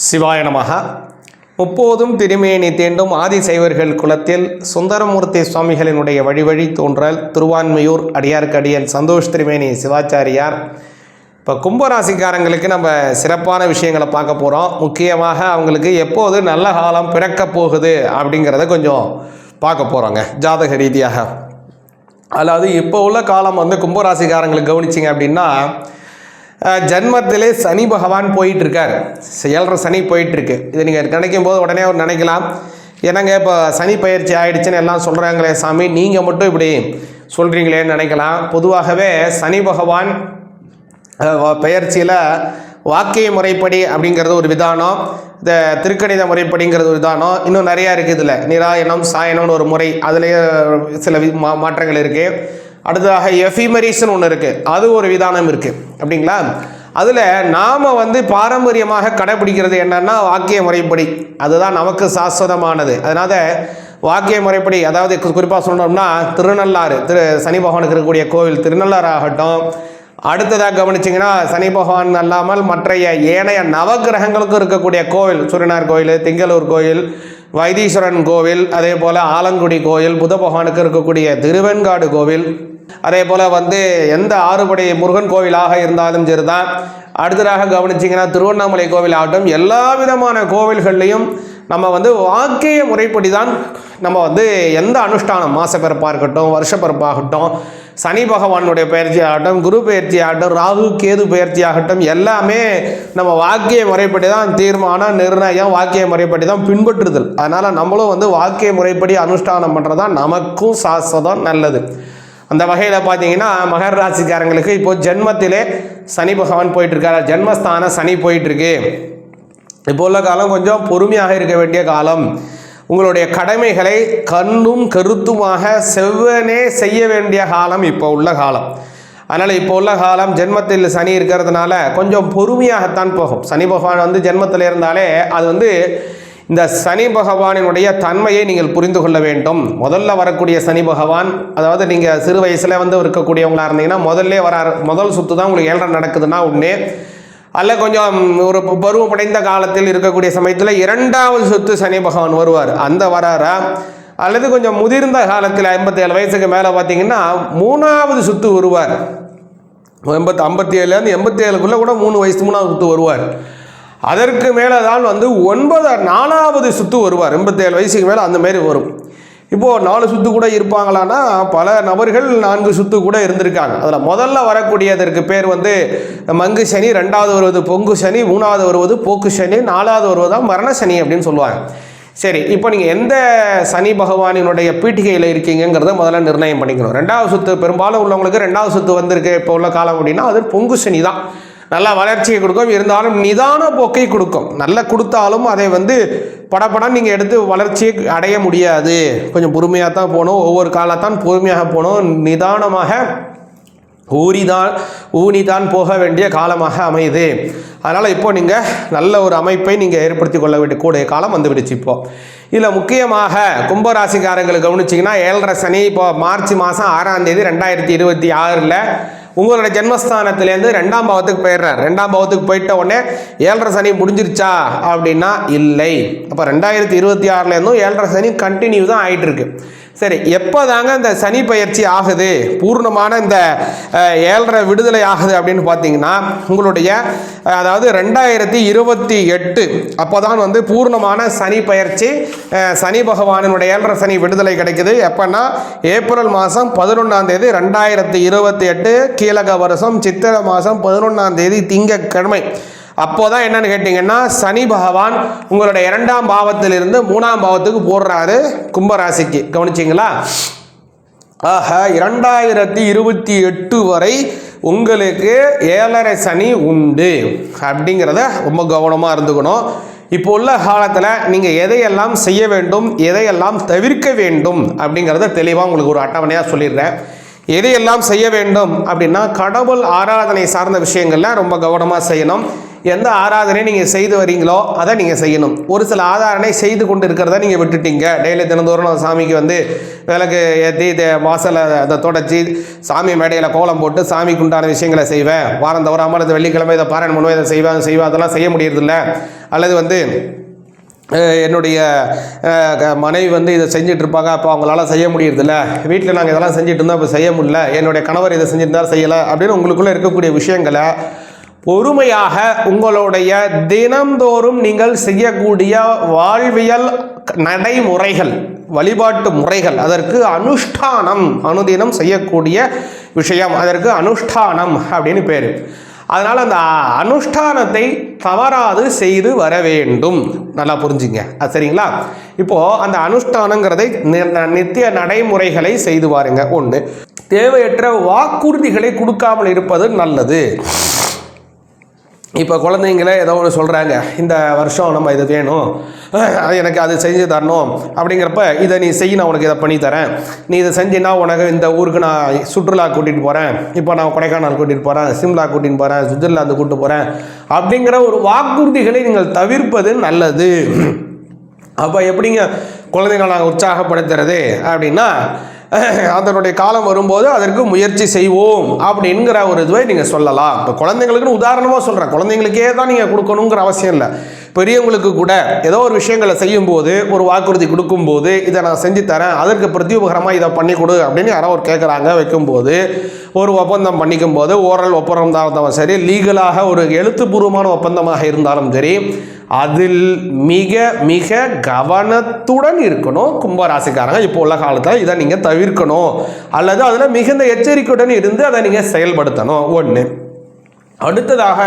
சிவாய நமக முப்போதும் திருமேனி தீண்டும் ஆதிசைவர்கள் குலத்தில் சுந்தரமூர்த்தி சுவாமிகளினுடைய வழிவழி தோன்றல் திருவான்மையூர் அடியார்க்கடியன் சந்தோஷ் திருமேனி சிவாச்சாரியார். இப்போ கும்பராசிக்காரங்களுக்கு நம்ம சிறப்பான விஷயங்களை பார்க்க போகிறோம் முக்கியமாக அவங்களுக்கு எப்போது நல்ல காலம் பிறக்கப் போகுது அப்படிங்கிறத கொஞ்சம் பார்க்க போகிறோங்க ஜாதக ரீதியாக. அதாவது இப்போ உள்ள காலம் வந்து கும்பராசிக்காரங்களுக்கு கவனிச்சிங்க அப்படின்னா ஜன்மத்திலே சனி பகவான் போயிட்டு இருக்கார் ஏழரை சனி போயிட்டு இருக்கு இதை நீங்கள் நினைக்கும் போது உடனே ஒரு நினைக்கலாம். என்னங்க இப்போ சனி பயிற்சி ஆயிடுச்சுன்னு எல்லாம் சொல்கிறாங்களே சாமி நீங்கள் மட்டும் இப்படி சொல்கிறீங்களேன்னு நினைக்கலாம். பொதுவாகவே சனி பகவான் பெயர்ச்சியில் வாக்கிய முறைப்படி அப்படிங்கிறது ஒரு விதானம். இந்த திருக்கணித முறைப்படிங்கிறது ஒரு விதானம். இன்னும் நிறையா இருக்குது இதில். நிராயணம் சாயனம்னு ஒரு முறை. அதுலேயே சில வி- மா மாற்றங்கள் இருக்குது அடுத்ததாக எஃபிமரிஸ்ன்னு ஒன்று இருக்குது அது ஒரு விதானம் இருக்குது அப்படிங்களா? அதில் நாம் வந்து பாரம்பரியமாக கடைபிடிக்கிறது என்னென்னா வாக்கிய முறைப்படி. அதுதான் நமக்கு சாஸ்வதமானது. அதனால் வாக்கிய முறைப்படி அதாவது குறிப்பாக சொல்லணும்னா திருநள்ளாறு திரு சனி பகவானுக்கு இருக்கக்கூடிய கோவில் திருநள்ளாறு ஆகட்டும் அடுத்ததாக கவனிச்சிங்கன்னா சனி பகவான் அல்லாமல் மற்றைய ஏனைய நவக்கிரகங்களுக்கும் இருக்கக்கூடிய கோவில் சூரியனார் கோயில் திங்களூர் கோயில் வைத்தீஸ்வரன் கோவில் அதே போல் ஆலங்குடி கோயில் புத பகவானுக்கு இருக்கக்கூடிய திருவெண்காடு கோவில் அதே போல் வந்து எந்த ஆறுபடை முருகன் கோவிலாக இருந்தாலும் சரிதான். அடுத்ததாக கவனிச்சிங்கன்னா திருவண்ணாமலை கோவில் ஆகட்டும் எல்லா விதமான கோவில்கள்லையும் நம்ம வந்து வாக்கிய முறைப்படி தான் நம்ம வந்து எந்த அனுஷ்டானம் மாசப்பிறப்பாக இருக்கட்டும் வருஷப்பிறப்பாகட்டும் சனி பகவானுடைய பயிற்சி ஆகட்டும் குரு பயிற்சி ஆகட்டும் ராகு கேது பயிற்சி ஆகட்டும் எல்லாமே நம்ம வாக்கிய முறைப்படி தான் தீர்மானம் நிர்ணயம் வாக்கிய முறைப்படி தான் பின்பற்றுதல். அதனால் நம்மளும் வந்து வாக்கிய முறைப்படி அனுஷ்டானம் பண்ணுறது தான் நமக்கும் சாஸ்வதம் நல்லது. அந்த வகையில் பார்த்தீங்கன்னா மகர ராசிக்காரங்களுக்கு இப்போ ஜென்மத்திலே சனி பகவான் போயிட்டுருக்காரு. ஜென்மஸ்தான சனி போயிட்டுருக்கு. இப்போ உள்ள காலம் கொஞ்சம் பொறுமையாக இருக்க வேண்டிய காலம். உங்களுடைய கடமைகளை கண்ணும் கருத்துமாக செவ்வனே செய்ய வேண்டிய காலம் இப்போ உள்ள காலம். அதனால் இப்போ உள்ள காலம் ஜென்மத்தில் சனி இருக்கிறதுனால கொஞ்சம் பொறுமையாகத்தான் போகும். சனி பகவான் வந்து ஜென்மத்தில் இருந்தாலே அது வந்து இந்த சனி பகவானினுடைய தன்மையை நீங்கள் புரிந்து கொள்ள வேண்டும். முதல்ல வரக்கூடிய சனி பகவான் அதாவது நீங்கள் சிறு வயசில் வந்து இருக்கக்கூடியவங்களாக இருந்தீங்கன்னா முதல்ல வர முதல் சுற்று தான் உங்களுக்கு ஏழரை நடக்குதுன்னா ஒன்று அல்ல கொஞ்சம் ஒரு பருவமடைந்த காலத்தில் இருக்கக்கூடிய சமயத்தில் இரண்டாவது சொத்து சனி பகவான் வருவார். அந்த வராரா? அல்லது கொஞ்சம் முதிர்ந்த காலத்தில் ஐம்பத்தேழு வயசுக்கு மேலே பார்த்தீங்கன்னா மூணாவது சுத்து வருவார். எண்பத்து ஐம்பத்தி ஏழுலேருந்து எண்பத்தி ஏழுக்குள்ளே கூட மூணு வயசு மூணாவது சுத்து வருவார். அதற்கு மேலே தான் வந்து ஒன்பது நாலாவது சுத்து வருவார். எண்பத்தேழு வயசுக்கு மேலே அந்த மாரி வரும். இப்போது நாலு சுத்து கூட இருப்பாங்களான்னா பல நபர்கள் நான்கு சுத்து கூட இருந்திருக்காங்க. அதில் முதல்ல வரக்கூடியதற்கு பேர் வந்து மங்கு சனி ரெண்டாவது வருவது பொங்கு சனி மூணாவது வருவது போக்கு சனி நாலாவது வருவது தான் மரண சனி அப்படின்னு சொல்லுவாங்க. சரி இப்போ நீங்கள் எந்த சனி பகவானினுடைய பீட்டிகையில் இருக்கீங்கிறத முதல்ல நிர்ணயம் பண்ணிக்கணும். ரெண்டாவது சுத்து பெரும்பாலும் உள்ளவங்களுக்கு ரெண்டாவது சுத்து வந்திருக்கு இப்போ உள்ள காலம் அப்படின்னா அது பொங்கு சனி தான். நல்ல வளர்ச்சியை கொடுக்கும். இருந்தாலும் நிதான போக்கை கொடுக்கும். நல்ல கொடுத்தாலும் அதை வந்து படப்படம் நீங்கள் எடுத்து வளர்ச்சியை அடைய முடியாது. கொஞ்சம் பொறுமையாக தான் போகணும். ஒவ்வொரு காலத்தான் பொறுமையாக போகணும். நிதானமாக ஊறிதான் ஊனிதான் போக வேண்டிய காலமாக அமையுது. அதனால் இப்போ நீங்கள் நல்ல ஒரு அமைப்பை நீங்கள் ஏற்படுத்தி கொள்ள வேண்டிய கூடிய காலம் வந்துவிடுச்சு இப்போ. இதில் முக்கியமாக கும்பராசிக்காரங்களை கவனிச்சிங்கன்னா ஏழரை சனி இப்போ மார்ச் மாதம் ஆறாம் தேதி ரெண்டாயிரத்தி இருபத்தி ஆறில் உங்களோட ஜென்மஸ்தானத்துலேருந்து ரெண்டாம் பாவத்துக்கு போயிடுறார். ரெண்டாம் பாவத்துக்கு போயிட்ட உடனே ஏழரை சனி முடிஞ்சிருச்சா? அப்படின்னா இல்லை. அப்போ ரெண்டாயிரத்தி இருபத்தி ஆறுலேருந்தும் ஏழரை சனி கண்டினியூ தான் ஆகிட்டு இருக்கு சரி எப்போ தாங்க இந்த சனி பயிற்சி ஆகுது? பூர்ணமான இந்த ஏழரை விடுதலை ஆகுது அப்படின்னு பார்த்தீங்கன்னா உங்களுடைய அதாவது ரெண்டாயிரத்தி இருபத்தி எட்டு அப்போ தான் வந்து பூர்ணமான சனி பயிற்சி சனி பகவானினுடைய ஏழரை சனி விடுதலை கிடைக்குது. எப்போன்னா ஏப்ரல் மாதம் பதினொன்றாம் தேதி ரெண்டாயிரத்தி இருபத்தி எட்டு கீழக வருஷம் சித்திரை மாதம் பதினொன்றாம் தேதி அப்போ அப்போதான் என்னன்னு கேட்டிங்கன்னா சனி பகவான் உங்களுடைய இரண்டாம் பாவத்திலிருந்து மூணாம் பாவத்துக்கு போடுறாரு கும்பராசிக்கு. கவனிச்சிங்களா? ஆக இரண்டாயிரத்தி இருபத்தி எட்டு வரை உங்களுக்கு ஏழரை சனி உண்டு. அப்படிங்கிறத ரொம்ப கவனமாக இருந்துக்கணும். இப்போ உள்ள காலத்தில் நீங்கள் எதையெல்லாம் செய்ய வேண்டும் எதையெல்லாம் தவிர்க்க வேண்டும் அப்படிங்கிறத தெளிவாக உங்களுக்கு ஒரு அட்டவணையாக சொல்லிடுறேன். எதையெல்லாம் செய்ய வேண்டும் அப்படின்னா கடவுள் ஆராதனை சார்ந்த விஷயங்களில் ரொம்ப கவனமாக செய்யணும். எந்த ஆராதனை நீங்கள் செய்து வரீங்களோ அதை நீங்கள் செய்யணும். ஒரு சில ஆராதனை செய்து கொண்டு இருக்கிறத நீங்கள் விட்டுட்டீங்க. டெய்லி தினந்தோறும் நான் சாமிக்கு வந்து விளக்கு ஏற்றி வாசலை அதை தொடச்சி சாமி மேடையில் கோலம் போட்டு சாமிக்கு உண்டான விஷயங்களை செய்வேன். வாரம் தவறாமல் இந்த வெள்ளிக்கிழமை இதை பாராயணம் பண்ணுவேன் இதை செய்வேன் செய்வேன் அதெல்லாம் செய்ய முடியறதில்ல. அல்லது வந்து என்னுடைய க- மனைவி வந்து இதை செஞ்சுட்டு இருப்பாங்க. அப்போ அவங்களால செய்ய முடியறதில்ல. வீட்டில் நாங்கள் இதெல்லாம் செஞ்சுட்டு இருந்தோம் இப்போ செய்ய முடியல. என்னுடைய கணவர் இதை செஞ்சுருந்தா செய்யலை அப்படின்னு உங்களுக்குள்ளே இருக்கக்கூடிய விஷயங்களை பொறுமையாக உங்களுடைய தினந்தோறும் நீங்கள் செய்யக்கூடிய வாழ்வியல் நடைமுறைகள் வழிபாட்டு முறைகள் அதற்கு அனுஷ்டானம் அனுதினம் செய்யக்கூடிய விஷயம் அதற்கு அனுஷ்டானம் அப்படின்னு பேர். அதனால் அந்த அனுஷ்டானத்தை தவறாது செய்து வர வேண்டும். நல்லா புரிஞ்சுங்க. அது சரிங்களா? இப்போது அந்த அனுஷ்டானங்கிறதை நி- ந- நித்திய நடைமுறைகளை செய்து வாருங்க ஒன்று தேவையற்ற வாக்குறுதிகளை கொடுக்காமல் இருப்பது நல்லது. இப்போ குழந்தைங்களே ஏதோ ஒன்று சொல்கிறாங்க இந்த வருஷம் நம்ம இது வேணும். அது எனக்கு அது செஞ்சு தரணும். அப்படிங்கிறப்ப இதை நீ செய் நான் உனக்கு இதை பண்ணி தரேன். நீ இதை செஞ்சினா உனக்கு இந்த ஊருக்கு நான் சுற்றுலா கூட்டிகிட்டு போகிறேன் இப்போ நான் கொடைக்கானல் கூட்டிகிட்டு போகிறேன் சிம்லா கூட்டிகிட்டு போகிறேன் சுவிட்சர்லாந்து கூட்டு போகிறேன் அப்படிங்கிற ஒரு வாக்குறுதிகளை நீங்கள் தவிர்ப்பது நல்லது. அப்போ எப்படிங்க குழந்தைங்களை நாங்கள் உற்சாகப்படுத்துறது அப்படின்னா அதனுடைய காலம் வரும்போது அதற்கு முயற்சி செய்வோம் அப்படிங்கிற ஒரு இதுவை நீங்கள் சொல்லலாம். இப்போ குழந்தைங்களுக்குன்னு உதாரணமாக சொல்கிறேன் குழந்தைங்களுக்கே தான் நீங்கள் கொடுக்கணுங்கிற அவசியம் இல்லை. பெரியவங்களுக்கு கூட ஏதோ ஒரு விஷயங்களை செய்யும்போது ஒரு வாக்குறுதி கொடுக்கும்போது இதை நான் செஞ்சு தரேன் அதற்கு பிரத்யுபகரமாக இதை பண்ணி கொடு அப்படின்னு யாரோ ஒரு கேட்குறாங்க வைக்கும்போது ஒரு ஒப்பந்தம் பண்ணிக்கும் போது ஓரல் ஒப்பந்தம் தான் இருந்தாலும் சரி லீகலாக ஒரு எழுத்துப்பூர்வமான ஒப்பந்தமாக இருந்தாலும் சரி அதில் மிக மிக கவனத்துடன் இருக்கணும். கும்பராசிக்காரங்க இப்போ உள்ள காலத்தில் இதை நீங்கள் தவிர்க்கணும். அல்லது அதில் மிகுந்த எச்சரிக்கையுடன் இருந்து அதை நீங்கள் செயல்படுத்தணும். ஒன்று அடுத்ததாக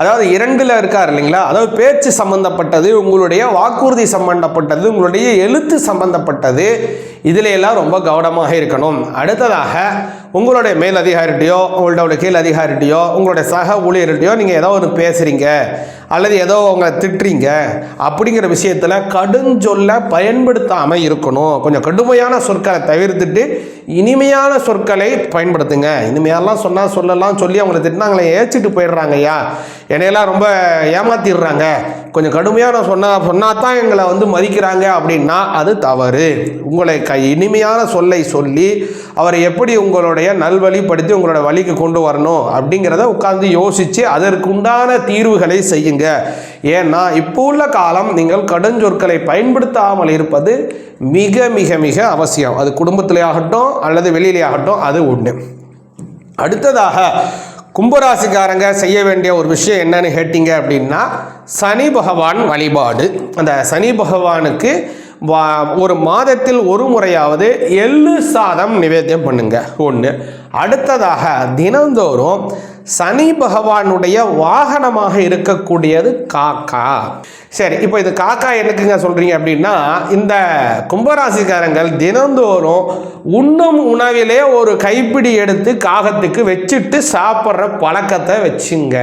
அதாவது இரண்டில் இருக்கார் இல்லைங்களா? அதாவது பேச்சு சம்பந்தப்பட்டது உங்களுடைய வாக்குறுதி சம்பந்தப்பட்டது உங்களுடைய எழுத்து சம்பந்தப்பட்டது இதில் எல்லாம் ரொம்ப கவனமாக இருக்கணும். அடுத்ததாக உங்களுடைய மேல் அதிகாரிட்டையோ உங்களோட கீழ் அதிகாரிட்டையோ உங்களுடைய சக ஊழியர்கிட்டையோ நீங்கள் ஏதோ ஒன்று பேசுகிறீங்க அல்லது ஏதோ உங்களை திட்டுறீங்க அப்படிங்கிற விஷயத்தில் கடுஞ்சொல்லை பயன்படுத்தாமல் இருக்கணும். கொஞ்சம் கடுமையான சொற்களை தவிர்த்துட்டு இனிமையான சொற்களை பயன்படுத்துங்க. இனிமையாலாம் சொன்னால் சொல்லலாம் சொல்லி அவங்களை திட்டினாங்களே ஏச்சிட்டு போயிடுறாங்க ஐயா என்னையெல்லாம் ரொம்ப ஏமாத்திடுறாங்க. கொஞ்சம் கடுமையாக நான் சொன்னால் சொன்னால் தான் எங்களை வந்து மதிக்கிறாங்க அப்படின்னா அது தவறு. உங்களை க இனிமையான சொல்லை சொல்லி அவரை எப்படி உங்களுடைய நல்வழிப்படுத்தி உங்களோட வழிக்கு கொண்டு வரணும் அப்படிங்கிறத உட்கார்ந்து யோசித்து அதற்குண்டான தீர்வுகளை செய்யுங்க. ஏன்னா இப்போ உள்ள காலம் நீங்கள் கடுஞ்சொற்களை பயன்படுத்தாமல் இருப்பது மிக மிக மிக அவசியம். அது குடும்பத்திலே ஆகட்டும் அல்லது வெளியிலே ஆகட்டும் அது ஒன்று அடுத்ததாக கும்பராசிக்காரங்க செய்ய வேண்டிய ஒரு விஷயம் என்னன்னு கேட்டிங்க அப்படின்னா சனி பகவான் வழிபாடு. அந்த சனி பகவானுக்கு ஒரு மாதத்தில் ஒரு முறையாவது எள்ளு சாதம் நிவேத்தியம் பண்ணுங்க. ஒன்று அடுத்ததாக தினந்தோறும் சனி பகவானுடைய வாகனமாக இருக்கக்கூடியது காக்கா. சரி இப்போ இது காக்கா எனக்குங்க சொல்கிறீங்க அப்படின்னா இந்த கும்பராசிக்காரங்கள் தினந்தோறும் உண்ணும் உணவிலே ஒரு கைப்பிடி எடுத்து காகத்துக்கு வச்சுட்டு சாப்பிட்ற பழக்கத்தை வச்சுங்க.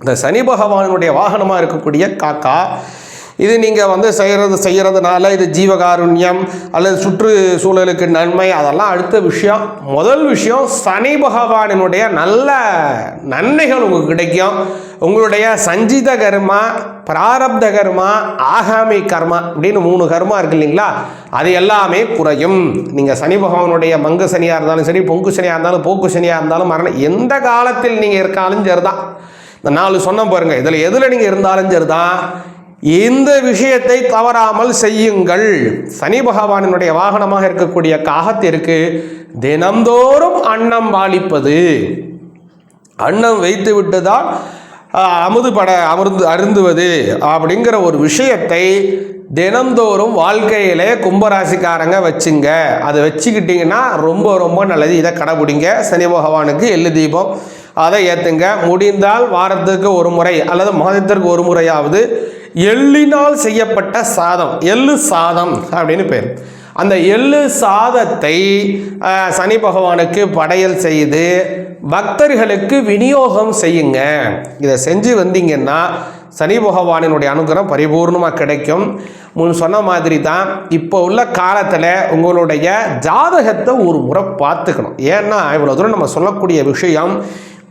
இந்த சனி பகவானுடைய வாகனமாக இருக்கக்கூடிய காக்கா இது நீங்கள் வந்து செய்கிறது செய்கிறதுனால இது ஜீவகாருண்யம் அல்லது சுற்றுச்சூழலுக்கு நன்மை அதெல்லாம் அடுத்த விஷயம். முதல் விஷயம் சனி பகவானினுடைய நல்ல நன்மைகள் உங்களுக்கு கிடைக்கும். உங்களுடைய சஞ்சித கர்மா பிராரப்த கர்மா ஆகாமி கர்மா அப்படின்னு மூணு கர்மா இருக்கு இல்லைங்களா? அது எல்லாமே குறையும். நீங்கள் சனி பகவானுடைய மங்கு சனியாக இருந்தாலும் சரி பொங்கு சனியாக இருந்தாலும் போக்கு சனியாக இருந்தாலும் மரணம் எந்த காலத்தில் நீங்கள் இருக்காலும் சரிதான். இந்த நாலு சொன்ன பாருங்கள் இதில் எதில் நீங்கள் இருந்தாலும் சரிதான். இந்த விஷயத்தை தவறாமல் செய்யுங்கள். சனி பகவானினுடைய வாகனமாக இருக்கக்கூடிய காகத்திற்கு தினந்தோறும் அன்னம் வாலிப்பது அன்னம் வைத்து விட்டுதான் அமுது பட அமர்ந்து அருந்துவது அப்படிங்கிற ஒரு விஷயத்தை தினந்தோறும் வாழ்க்கையிலே கும்பராசிக்காரங்க வச்சுங்க. அதை வச்சுக்கிட்டிங்கன்னா ரொம்ப ரொம்ப நல்லது. இதை கடைபிடிங்க. சனி பகவானுக்கு எள்ளு தீபம் அதை ஏற்றுங்க முடிந்தால் வாரத்துக்கு ஒரு முறை அல்லது மாதத்திற்கு ஒரு முறையாவது எள்ளினால் செய்யப்பட்ட சாதம். எள்ளு சாதம் அப்படின்னு பேர். அந்த எள்ளு சாதத்தை சனி பகவானுக்கு படையல் செய்து பக்தர்களுக்கு விநியோகம் செய்யுங்க. இதை செஞ்சு வந்தீங்கன்னா சனி பகவானினுடைய அனுகிரகம் பரிபூர்ணமாக கிடைக்கும். முன் சொன்ன மாதிரி தான் இப்போ உள்ள காலத்தில் உங்களுடைய ஜாதகத்தை ஒரு முறை பார்த்துக்கணும். ஏன்னா இவ்வளோ தூரம் நம்ம சொல்லக்கூடிய விஷயம்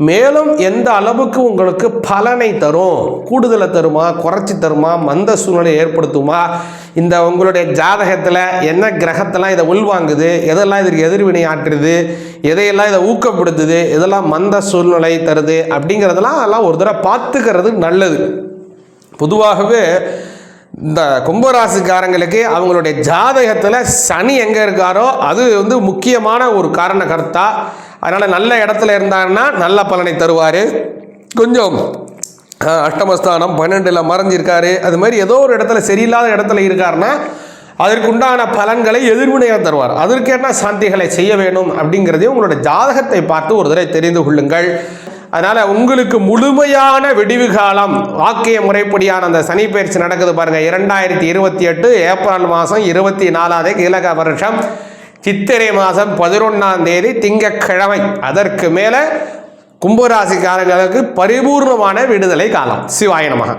மேலும் எந்த அளவுக்கு உங்களுக்கு பலனை தரும்? கூடுதலை தருமா? குறைச்சி தருமா? மந்த சூழ்நிலை ஏற்படுத்துமா? இந்த உங்களுடைய ஜாதகத்தில் என்ன கிரகத்தெல்லாம் இதை உள்வாங்குது? எதெல்லாம் இதற்கு எதிர்வினை ஆற்றுது? எதையெல்லாம் இதை ஊக்கப்படுத்துது? எதெல்லாம் மந்த சூழ்நிலை தருது? அப்படிங்கிறதெல்லாம் அதெல்லாம் ஒரு தடவை பார்த்துக்கிறது நல்லது. பொதுவாகவே இந்த கும்பராசிக்காரங்களுக்கு அவங்களுடைய ஜாதகத்தில் சனி எங்கே இருக்காரோ அது வந்து முக்கியமான ஒரு காரண கர்த்தா அதனால் நல்ல இடத்துல இருந்தாருன்னா நல்ல பலனை தருவார். கொஞ்சம் அஷ்டமஸ்தானம் பன்னெண்டில் மறைஞ்சிருக்காரு. அது மாதிரி ஏதோ ஒரு இடத்துல சரியில்லாத இடத்துல இருக்காருன்னா அதற்குண்டான பலன்களை எதிர்வினையாக தருவார். அதற்கேற்ற சாந்திகளை செய்ய வேணும் அப்படிங்கிறதையும் உங்களோட ஜாதகத்தை பார்த்து ஒரு தடவை தெரிந்து கொள்ளுங்கள். அதனால் உங்களுக்கு முழுமையான வெடிவு காலம் வாக்கிய முறைப்படியான அந்த சனி பயிற்சி நடக்குது பாருங்கள் இரண்டாயிரத்தி இருபத்தி எட்டு ஏப்ரல் மாதம் இருபத்தி நாலாவது கிழக வருஷம். சித்திரை மாதம் பதினொன்றாம் தேதி திங்கக்கிழமை அதற்கு மேலே கும்பராசிக்காரர்களுக்கு பரிபூர்ணமான விடுதலை காலம். சிவாய நமக.